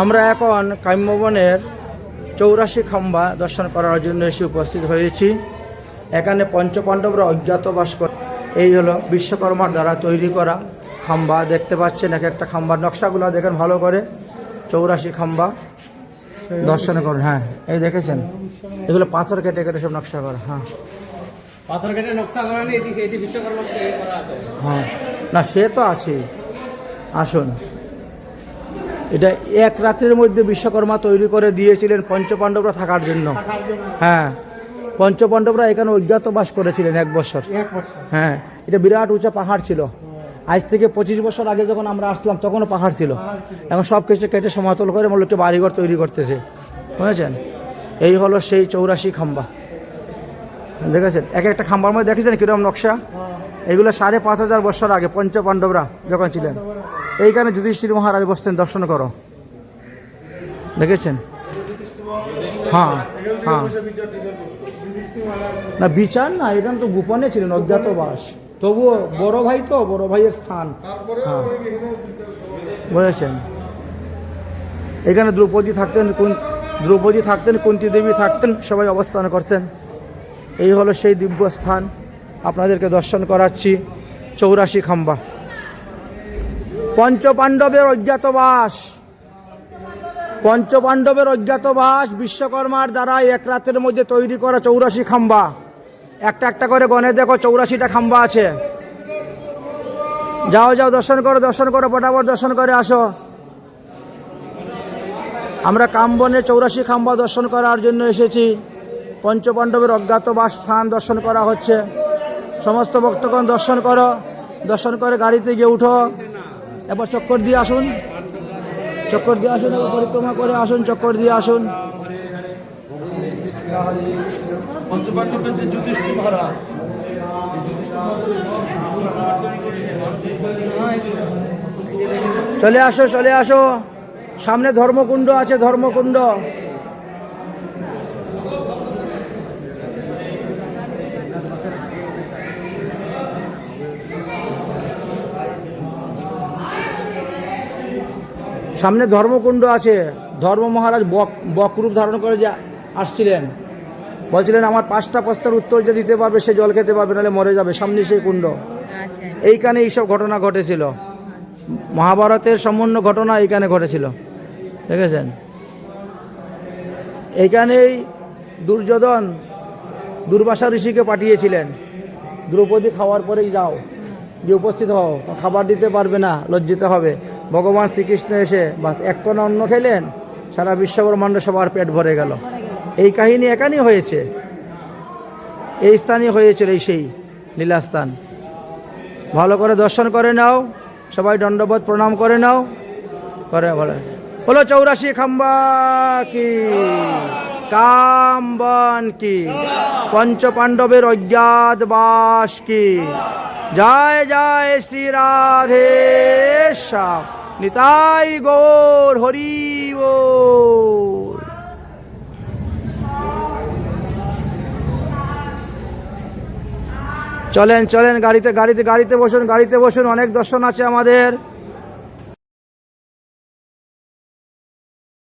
আমরা এখন কাম্যবনের চৌরাশি খাম্বা দর্শন করার জন্য এসে উপস্থিত হয়েছি। এখানে পঞ্চপাণ্ডবরা অজ্ঞাতবাস করে এই হলো বিশ্বকর্মার দ্বারা তৈরি করা খাম্বা। দেখতে পাচ্ছেন এক একটা খাম্বার। নকশাগুলো দেখেন ভালো করে। চৌরাশি খাম্বা দর্শন করুন। হ্যাঁ এই দেখেছেন? এগুলো পাথর কেটে কেটে সব নকশা করা। হ্যাঁ। পাথর কেটে নকশা করা হ্যাঁ। না সে তো আছে। আসুন। এটা এক রাত্রের মধ্যে বিশ্বকর্মা তৈরি করে দিয়েছিলেন পঞ্চপাণ্ডবরা থাকার জন্য। হ্যাঁ পঞ্চপাণ্ডবরা এখানে অজ্ঞাতবাস করেছিলেন এক বছর। হ্যাঁ এটা বিরাট উঁচা পাহাড় ছিল। আজ থেকে পঁচিশ বছর আগে যখন আমরা আসলাম তখনও পাহাড় ছিল। এখন সব কিছু কেটে সমতল করে লোককে বাড়িঘর তৈরি করতেছে। বুঝেছেন? এই হলো সেই চৌরাশি খাম্বা। দেখেছেন? এক একটা খাম্বার মধ্যে দেখেছেন কীরকম নকশা? এগুলো সাড়ে পাঁচ হাজার বছর আগে পঞ্চপাণ্ডবরা যখন ছিলেন। এইখানে যুধিষ্ঠির মহারাজ বসতেন, দর্শন করো। দেখেছেন? হ্যাঁ হ্যাঁ। না, বিচার না এখানে তো গোপনে ছিলেন অজ্ঞাতবাস তবুও বড় ভাই তো, বড় ভাইয়ের স্থান। হ্যাঁ। বুঝেছেন? এখানে দ্রৌপদী থাকতেন, কোন দ্রৌপদী থাকতেন, কুন্তী দেবী থাকতেন, সবাই অবস্থান করতেন। এই হলো সেই দিব্য স্থান আপনাদেরকে দর্শন করাচ্ছি। চৌরাশি খাম্বা। পঞ্চপাণ্ডবের অজ্ঞাতবাস। পঞ্চপাণ্ডবের অজ্ঞাতবাস বিশ্বকর্মার দ্বারা এক রাতের মধ্যে তৈরি করা চৌরাশি খাম্বা। একটা একটা করে গনে দেখো চৌরাশিটা খাম্বা আছে। যাও যাও, দর্শন করো দর্শন করো ফটাফট দর্শন করে আসো। আমরা কামবনে চৌরাশি খাম্বা দর্শন করার জন্য এসেছি। পঞ্চপাণ্ডবের অজ্ঞাতবাস স্থান দর্শন করা হচ্ছে। সমস্ত ভক্তগণ দর্শন করো। দর্শন করে গাড়িতে গিয়ে উঠো। এবার চক্কর দিয়ে আসুন। চক্কর দিয়ে আসুন, এবার পরিক্রমা করে আসুন, চক্কর দিয়ে আসুন। চলে আসো চলে আসো। সামনে ধর্মকুণ্ড আছে, ধর্মকুণ্ড। সামনে ধর্মকুণ্ড আছে। ধর্ম মহারাজ বক বকরূপ ধারণ করে যে আসছিলেন। বলছিলেন আমার পাঁচটা প্রস্তার উত্তর যে দিতে পারবে সে জল খেতে পারবে নাহলে মরে যাবে। সামনে সেই কুণ্ড। আচ্ছা এইখানে এইসব ঘটনা ঘটেছিল। মহাভারতের সম্পূর্ণ ঘটনা এইখানে ঘটেছিল। দেখেছেন? এইখানেই দুর্যোধন দুর্বাসা ঋষিকে পাঠিয়েছিলেন। দ্রৌপদী খাওয়ার পরেই যাও। যে উপস্থিত হও খাবার দিতে পারবে না লজ্জিত হবে। ভগবান শ্রীকৃষ্ণ এসে বাস এক কোনা অন্ন খেলেন, সারা বিশ্বব্রহ্মাণ্ড সবার পেট ভরে গেল। এই কাহিনী একানি হয়েছে? এই স্থানই হয়েছিল এই সেই লীলাস্থান। ভালো করে দর্শন করে নাও, সবাই দণ্ডবোধ প্রণাম করে নাও। করে বলে হলো চৌরাশি খাম্বা কি? কামবন কি? পঞ্চ পাণ্ডবের অজ্ঞাত বাস কি? জয় জয় শ্রী রাধে নিতাই গৌর, হরি বল। চলেন চলেন, গাড়িতে গাড়িতে গাড়িতে বসুন গাড়িতে বসুন, অনেক দর্শন আছে আমাদের।